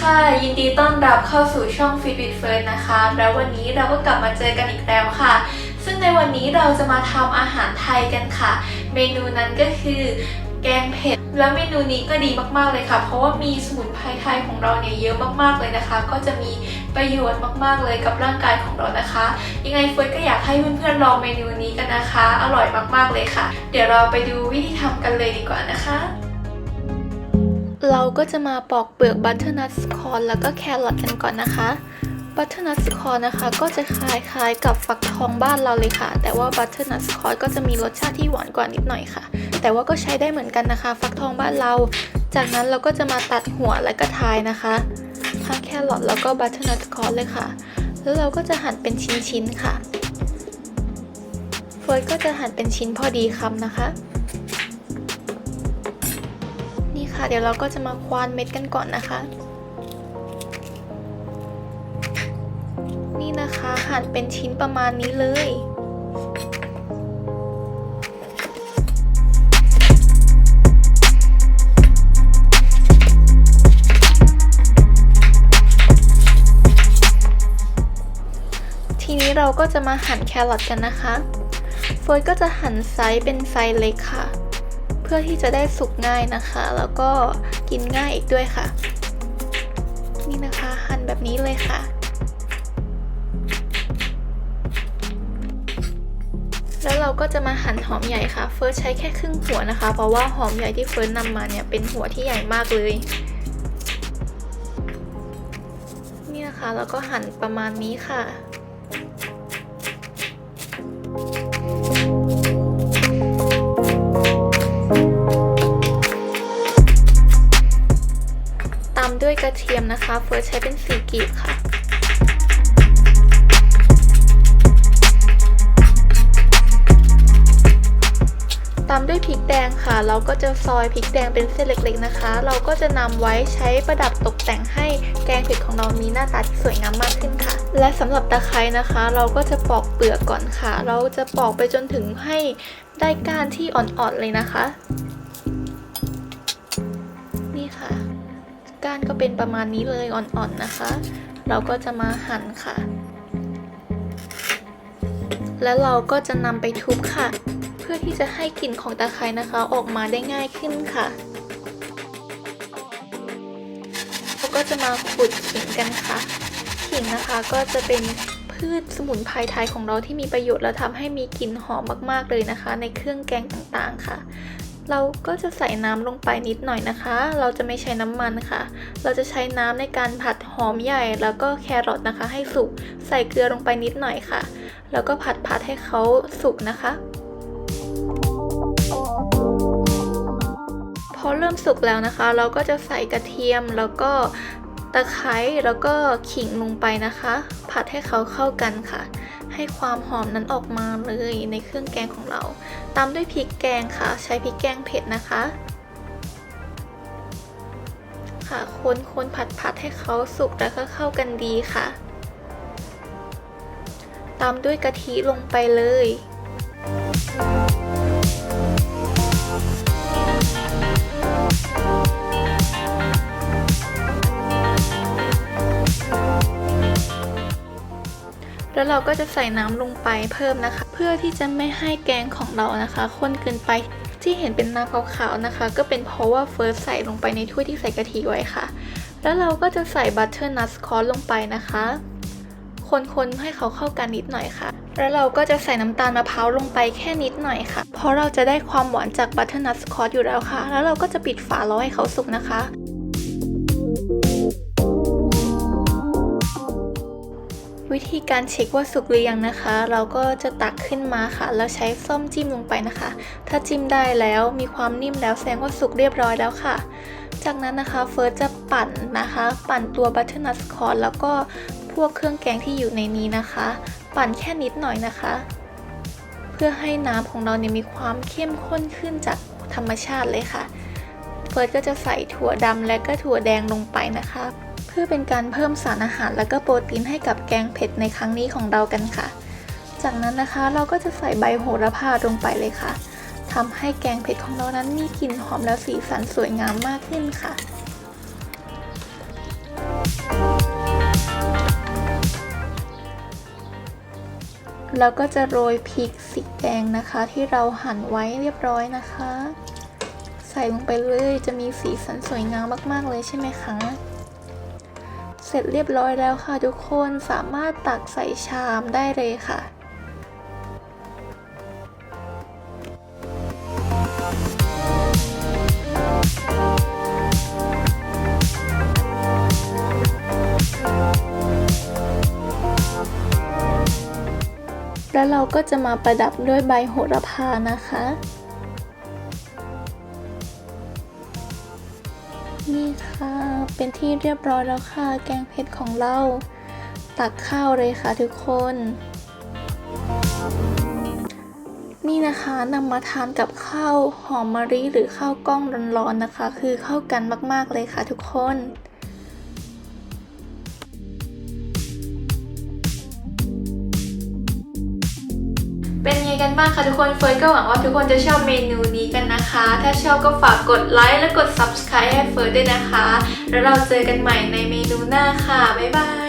ค่ะ ยินดีต้อนรับเข้าสู่ช่อง Fit with First นะคะ แล้ววันนี้เราก็กลับมาเจอกันอีกแล้วค่ะ ซึ่งในวันนี้เราจะมาทำอาหารไทยกันค่ะ เมนูนั้นก็คือแกงเผ็ด แล้วเมนูนี้ก็ดีมากๆเลยค่ะ เพราะว่ามีสมุนไพรไทยของเราเนี่ยเยอะมากๆเลยนะคะ ก็จะมีประโยชน์มากๆเลยกับร่างกายของเรานะคะ ยังไงเฟิร์สก็อยากให้เพื่อนๆลองเมนูนี้กันนะคะ อร่อยมากๆเลยค่ะ เดี๋ยวเราไปดูวิธีทำกันเลยดีกว่านะคะ เราก็จะมาปอกเปลือกบัตเทอร์นัทสคอนแล้วก็แครอทกันก่อนนะคะบัตเทอร์นัทสคอนนะคะ ก็จะคล้ายๆกับฟักทองบ้านเราเลยค่ะ แต่ว่าบัตเทอร์นัทสคอนก็จะมีรสชาติที่หวานกว่านิดหน่อยค่ะ แต่ว่าก็ใช้ได้เหมือนกันนะคะ ฟักทองบ้านเรา จากนั้นเราก็จะมาตัดหัวและก็ทายนะคะทั้งแครอทแล้วก็บัตเทอร์นัทสคอนเลยค่ะ แล้วเราก็จะหั่นเป็นชิ้นๆค่ะเฟิร์สก็จะหั่นเป็นชิ้นพอดีคำนะคะ ค่ะ เดี๋ยวเราก็จะมาควานเม็ดกันก่อนนะคะ นี่นะคะหั่นเป็นชิ้นประมาณนี้เลยทีนี้เราก็จะมาหั่นแครอทกันนะคะเฟิร์ก็จะหั่นไซส์เป็นไซส์เล็กค่ะ พื่อที่จะได้สุกง่ายนะคะ แล้วก็กินง่ายอีกด้วยค่ะ นี่นะคะหั่นแบบนี้เลยค่ะ แล้วเราก็จะมาหั่นหอมใหญ่ค่ะ เฟิร์สใช้แค่ครึ่งหัวนะคะ เพราะว่าหอมใหญ่ที่เฟิร์สนำมาเนี่ยเป็นหัวที่ใหญ่มากเลยนี่นะคะแล้วก็หั่นประมาณนี้ค่ะตา ด้วยกระเทียมนะคะ เฟิร์สใช้เป็นสีกีบค่ะตามด้วยพริกแดงค่ะ เราก็จะซอยพริกแดงเป็นเส้นเล็กๆนะคะ เราก็จะนำไว้ใช้ประดับตกแต่งให้แกงเผ็ดของเรามีหน้าตาที่สวยงามมากขึ้นค่ะ และสำหรับตะไคร้นะคะ เราก็จะปอกเปลือกก่อนค่ะ เราจะปอกไปจนถึงให้ได้ก้านที่อ่อนๆเลยนะคะ ก้านก็เป็นประมาณนี้เลยอ่อนๆนะคะ เราก็จะมาหั่นค่ะ แล้วเราก็จะนำไปทุบค่ะ เพื่อที่จะให้กลิ่นของตะไคร้นะคะออกมาได้ง่ายขึ้นค่ะเราก็จะมาขุดขิงกันค่ะขิงนะคะก็จะเป็นพืชสมุนไพรไทยของเราที่มีประโยชน์และทำให้มีกลิ่นหอมมากๆเลยนะคะ ในเครื่องแกงต่างๆค่ะ เราก็จะใส่น้ำลงไปนิดหน่อยนะคะ เราจะไม่ใช้น้ำมันค่ะ เราจะใช้น้ำในการผัดหอมใหญ่แล้วก็แครอทนะคะ ให้สุก ใส่เกลือลงไปนิดหน่อยค่ะ แล้วก็ผัดผัดให้เขาสุกนะคะพอเริ่มสุกแล้วนะคะ เราก็จะใส่กระเทียมแล้วก็ ตะไคร้แล้วก็ขิงลงไปนะคะ ผัดให้เขาเข้ากันค่ะ ให้ความหอมนั้นออกมาเลยในเครื่องแกงของเรา ตามด้วยพริกแกงค่ะ ใช้พริกแกงเผ็ดนะคะ ค่ะคนคนผัดผัดให้เขาสุกแล้วก็เข้ากันดีค่ะ ตามด้วยกะทิลงไปเลย เราก็จะใส่น้ำลงไปเพิ่มนะคะ เพื่อที่จะไม่ให้แกงของเรานะคะข้นเกินไปที่เห็นเป็นน้ำขาวๆนะคะ ก็เป็นเพราะว่าเฟิร์สใส่ลงไปในถ้วยที่ใส่กะทิไว้ค่ะ แล้วเราก็จะใส่บัตเทอร์นัทคอร์ลงไปนะคะ คนๆให้เขาเข้ากันนิดหน่อยค่ะ แล้วเราก็จะใส่น้ำตาลมะพร้าวลงไปแค่นิดหน่อยค่ะ เพราะเราจะได้ความหวานจากบัตเทอร์นัทคอร์อยู่แล้วค่ะ แล้วเราก็จะปิดฝารอให้เขาสุกนะคะ วิธีการเช็คว่าสุกหรือยังนะคะ เราก็จะตักขึ้นมาค่ะ แล้วใช้ส้อมจิ้มลงไปนะคะ ถ้าจิ้มได้แล้วมีความนิ่มแล้วแสดงว่าสุกเรียบร้อยแล้วค่ะ จากนั้นนะคะเฟิร์สจะปั่นนะคะ ปั่นตัวบัตเทอร์นัทคอร์แล้วก็พวกเครื่องแกงที่อยู่ในนี้นะคะ ปั่นแค่นิดหน่อยนะคะ เพื่อให้น้ำของเราเนี่ยมีความเข้มข้นขึ้นจากธรรมชาติเลยค่ะ เฟิร์สก็จะใส่ถั่วดำและก็ถั่วแดงลงไปนะคะ พื่อเป็นการเพิ่มสารอาหารและก็โปรตีนให้กับแกงเผ็ดในครั้งนี้ของเรากันค่ะ จากนั้นนะคะเราก็จะใส่ใบโหระพาลงไปเลยค่ะทำให้แกงเผ็ดของเรานั้นมีกลิ่นหอมและสีสันสวยงามมากขึ้นค่ะเราก็จะโรยพริกสีแดงนะคะ ที่เราหั่นไว้เรียบร้อยนะคะ ใส่ลงไปเลยจะมีสีสันสวยงามมาก ๆ เลยใช่ไหมคะ เสร็จเรียบร้อยแล้วค่ะทุกคนสามารถตักใส่ชามได้เลยค่ะแล้วเราก็จะมาประดับด้วยใบโหระพานะคะ นี่ค่ะ เป็นที่เรียบร้อยแล้วค่ะ แกงเผ็ดของเรา ตักข้าวเลยค่ะทุกคน นี่นะคะนำมาทานกับข้าวหอมมะลิหรือข้าวกล้องร้อนๆนะคะ คือเข้ากันมากๆเลยค่ะทุกคน กันบ้างคะทุกคนเฟิร์สก็หวังว่าทุกคนจะชอบเมนูนี้กันนะคะ ถ้าชอบก็ฝากกดไลค์และกด subscribe ให้เฟิร์สด้วยนะคะ แล้วเราเจอกันใหม่ในเมนูหน้าค่ะ บ๊ายบาย